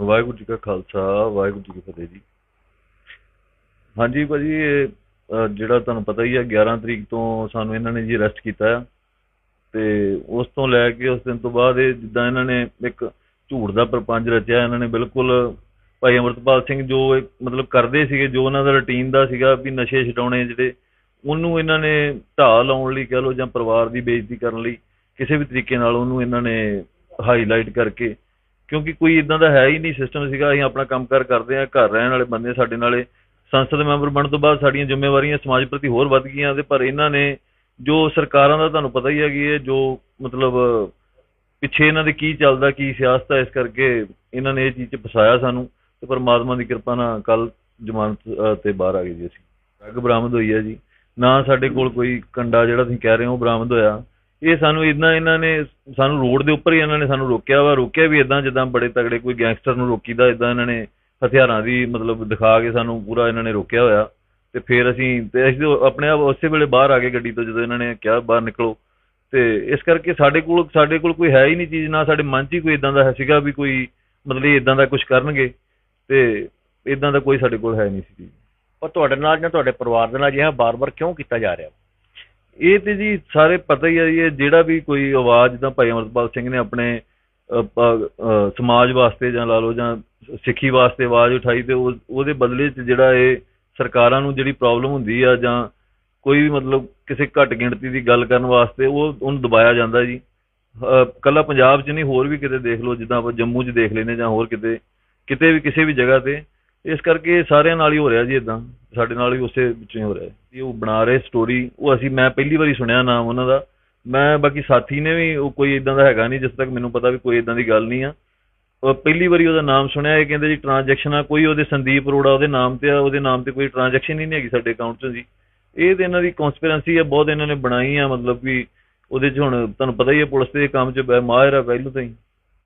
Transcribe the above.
ਵਾਹਿਗੁਰੂ ਜੀ ਕਾ ਖਾਲਸਾ, ਵਾਹਿਗੁਰੂ ਜੀ ਕੀ ਫਤਿਹ ਜੀ। ਹਾਂਜੀ ਭਾਜੀ, ਇਹ ਜਿਹੜਾ ਤੁਹਾਨੂੰ ਪਤਾ ਹੀ ਆ 11 ਤਰੀਕ ਤੋਂ ਸਾਨੂੰ ਇਹਨਾਂ ਨੇ ਜੀ ਅਰੈਸਟ ਕੀਤਾ ਆ। ਤੇ ਉਸ ਤੋਂ ਲੈ ਕੇ ਉਸ ਦਿਨ ਤੋਂ ਬਾਅਦ ਇਹ ਜਿੱਦਾਂ ਇਹਨਾਂ ਨੇ ਇੱਕ ਝੂਠ ਦਾ ਪ੍ਰਪੰਜ ਰਚਿਆ, ਇਹਨਾਂ ਨੇ ਬਿਲਕੁਲ ਭਾਈ ਅਮਰਤਪਾਲ ਸਿੰਘ ਜੋ ਇਹ ਮਤਲਬ ਕਰਦੇ ਸੀਗੇ, ਜੋ ਉਹਨਾਂ ਦਾ ਰੁਟੀਨ ਦਾ ਸੀਗਾ ਵੀ ਨਸ਼ੇ ਛਡਾਉਣੇ ਜਿਹੜੇ, ਉਹਨੂੰ ਇਹਨਾਂ ਨੇ ਢਾਹ ਲਾਉਣ ਲਈ ਕਹ ਲਓ ਜਾਂ ਪਰਿਵਾਰ ਦੀ ਬੇਇੱਜ਼ਤੀ ਕਰਨ ਲਈ ਕਿਸੇ ਵੀ ਤਰੀਕੇ ਨਾਲ ਉਹਨੂੰ ਇਹਨਾਂ ਨੇ ਹਾਈਲਾਈਟ ਕਰਕੇ ਕਿਉਂਕਿ ਕੋਈ ਇਦਾਂ ਦਾ ਹੈ ਹੀ ਨਹੀਂ ਸਿਸਟਮ ਸੀਗਾ, ਅਸੀਂ ਆਪਣਾ ਕੰਮਕਾਰ ਕਰਦੇ ਆ ਘਰ ਰਹਿਣ ਵਾਲੇ ਬੰਦੇ ਸਾਡੇ ਨਾਲੇ, ਸੰਸਦ ਮੈਂਬਰ ਬਣਨ ਤੋਂ ਬਾਅਦ ਸਾਡੀਆਂ ਜ਼ਿੰਮੇਵਾਰੀਆਂ ਸਮਾਜ ਪ੍ਰਤੀ ਹੋਰ ਵੱਧ ਗਈਆਂ ਤੇ ਪਰ ਇਹਨਾਂ ਨੇ ਜੋ ਸਰਕਾਰਾਂ ਦਾ ਤੁਹਾਨੂੰ ਪਤਾ ਹੀ ਹੈਗੀ ਹੈ ਜੋ ਮਤਲਬ ਪਿੱਛੇ ਇਹਨਾਂ ਦੇ ਕੀ ਚੱਲਦਾ, ਕੀ ਸਿਆਸਤ ਹੈ ਇਸ ਕਰਕੇ ਇਹਨਾਂ ਨੇ ਇਹ ਚੀਜ਼ 'ਚ ਫਸਾਇਆ ਸਾਨੂੰ ਤੇ ਪਰਮਾਤਮਾ ਦੀ ਕਿਰਪਾ ਨਾਲ ਕੱਲ ਜ਼ਮਾਨਤ ਤੇ ਬਾਹਰ ਆ ਗਏ ਜੀ ਅਸੀਂ। ਡਰੱਗ ਬਰਾਮਦ ਹੋਈ ਹੈ ਜੀ। ਨਾ ਸਾਡੇ ਕੋਲ ਕੋਈ ਕੰਡਾ ਜਿਹੜਾ ਤੁਸੀਂ ਕਹਿ ਰਹੇ ਹੋ ਉਹ ਬਰਾਮਦ ਹੋਇਆ। ਇਹ ਸਾਨੂੰ ਇਦਾਂ ਇਹਨਾਂ ਨੇ ਸਾਨੂੰ ਰੋਡ ਦੇ ਉੱਪਰ ਹੀ ਇਹਨਾਂ ਨੇ ਸਾਨੂੰ ਰੋਕਿਆ ਵਾ, ਰੋਕਿਆ ਵੀ ਇਦਾਂ ਜਿੱਦਾਂ ਬੜੇ ਤਗੜੇ ਕੋਈ ਗੈਂਗਸਟਰ ਨੂੰ ਰੋਕੀਦਾ ਇਦਾਂ ਇਹਨਾਂ ਨੇ ਹਥਿਆਰਾਂ ਦੀ ਮਤਲਬ ਦਿਖਾ ਕੇ ਸਾਨੂੰ ਪੂਰਾ ਇਹਨਾਂ ਨੇ ਰੋਕਿਆ ਹੋਇਆ। ਤੇ ਫਿਰ ਅਸੀਂ, ਤੇ ਅਸੀਂ ਆਪਣੇ ਆਪ ਉਸੇ ਵੇਲੇ ਬਾਹਰ ਆ ਗਏ ਗੱਡੀ ਤੋਂ ਜਦੋਂ ਇਹਨਾਂ ਨੇ ਕਿਹਾ ਬਾਹਰ ਨਿਕਲੋ। ਤੇ ਇਸ ਕਰਕੇ ਸਾਡੇ ਕੋਲ ਸਾਡੇ ਕੋਲ ਕੋਈ ਹੈ ਹੀ ਨਹੀਂ ਚੀਜ਼, ਨਾ ਸਾਡੇ ਮਨ 'ਚ ਹੀ ਕੋਈ ਇਦਾਂ ਦਾ ਸੀਗਾ ਵੀ ਕੋਈ ਮਤਲਬ ਇਦਾਂ ਦਾ ਕੁਝ ਕਰਨਗੇ। ਤੇ ਇਦਾਂ ਦਾ ਕੋਈ ਸਾਡੇ ਕੋਲ ਹੈ ਨਹੀਂ ਸੀ। ਚੀਜ਼ ਪਰ ਤੁਹਾਡੇ ਨਾਲ ਜਾਂ ਤੁਹਾਡੇ ਪਰਿਵਾਰ ਦੇ ਨਾਲ ਅਜਿਹਾ ਬਾਰ-ਬਾਰ ਕਿਉਂ ਕੀਤਾ ਜਾ ਰਿਹਾ? ਇਹ ਤੇ ਜੀ ਸਾਰੇ ਪਤਾ ਹੀ ਆ ਜੀ ਇਹ ਜਿਹੜਾ ਵੀ ਕੋਈ ਆਵਾਜ਼ ਜਿੱਦਾਂ ਭਾਈ ਅਮਰਪਾਲ ਸਿੰਘ ਨੇ ਆਪਣੇ ਸਮਾਜ ਵਾਸਤੇ ਜਾਂ ਲਾ ਲਓ ਜਾਂ ਸਿੱਖੀ ਵਾਸਤੇ ਆਵਾਜ਼ ਉਠਾਈ ਤੇ ਉਹ- ਉਹਦੇ ਬਦਲੇ 'ਚ ਜਿਹੜਾ ਇਹ ਸਰਕਾਰਾਂ ਨੂੰ ਜਿਹੜੀ ਪ੍ਰੋਬਲਮ ਹੁੰਦੀ ਆ ਜਾਂ ਕੋਈ ਵੀ ਮਤਲਬ ਕਿਸੇ ਘੱਟ ਗਿਣਤੀ ਦੀ ਗੱਲ ਕਰਨ ਵਾਸਤੇ ਉਹ ਉਹਨੂੰ ਦਬਾਇਆ ਜਾਂਦਾ ਜੀ। ਅ, ਕੱਲਾ ਪੰਜਾਬ 'ਚ ਨਹੀਂ ਹੋਰ ਵੀ ਕਿਤੇ ਦੇਖ ਲਓ ਜਿੱਦਾਂ ਆਪਾਂ ਜੰਮੂ 'ਚ ਦੇਖ ਲੈਨੇ ਜਾਂ ਹੋਰ ਕਿਤੇ ਕਿਤੇ ਵੀ ਕਿਸੇ ਵੀ ਜਗ੍ਹਾ ਤੇ ਇਸ ਕਰਕੇ ਇਹ ਸਾਰਿਆਂ ਨਾਲ ਹੀ ਹੋ ਰਿਹਾ ਜੀ ਇਦਾਂ ਸਾਡੇ ਨਾਲ ਵੀ ਉਸੇ ਵਿੱਚੋਂ ਹੋ ਰਿਹਾ ਜੀ ਉਹ ਬਣਾ ਰਹੇ ਸਟੋਰੀ ਉਹ ਅਸੀਂ, ਮੈਂ ਪਹਿਲੀ ਵਾਰੀ ਸੁਣਿਆ ਨਾਮ ਉਹਨਾਂ ਦਾ। ਮੈਂ ਬਾਕੀ ਸਾਥੀ ਨੇ ਵੀ, ਉਹ ਕੋਈ ਇਦਾਂ ਦਾ ਹੈਗਾ ਨਹੀਂ, ਜਿਸ ਤੱਕ ਮੈਨੂੰ ਪਤਾ ਵੀ ਕੋਈ ਇਦਾਂ ਦੀ ਗੱਲ ਨਹੀਂ ਆ। ਉਹ ਪਹਿਲੀ ਵਾਰੀ ਉਹਦਾ ਨਾਮ ਸੁਣਿਆ, ਇਹ ਕਹਿੰਦੇ ਜੀ ਟ੍ਰਾਂਜੈਕਸ਼ਨ ਆ, ਕੋਈ ਉਹਦੇ ਸੰਦੀਪ ਅਰੋੜਾ ਉਹਦੇ ਨਾਮ ਤੇ ਆ, ਉਹਦੇ ਨਾਮ ਤੇ ਕੋਈ ਟ੍ਰਾਂਜੈਕਸ਼ਨ ਹੀ ਨਹੀਂ ਹੈਗੀ ਸਾਡੇ ਅਕਾਊਂਟ 'ਚ ਜੀ। ਇਹ ਤੇ ਇਹਨਾਂ ਦੀ ਕਨਸਪੀਰੈਂਸੀ ਆ, ਬਹੁਤ ਇਹਨਾਂ ਨੇ ਬਣਾਈ ਆ, ਮਤਲਬ ਵੀ ਉਹਦੇ 'ਚ ਹੁਣ ਤੁਹਾਨੂੰ ਪਤਾ ਹੀ ਹੈ ਪੁਲਿਸ ਦੇ ਕੰਮ 'ਚ ਮਾਹਿਰ ਆ ਪਹਿਲੂ ਤੋਂ ਹੀ।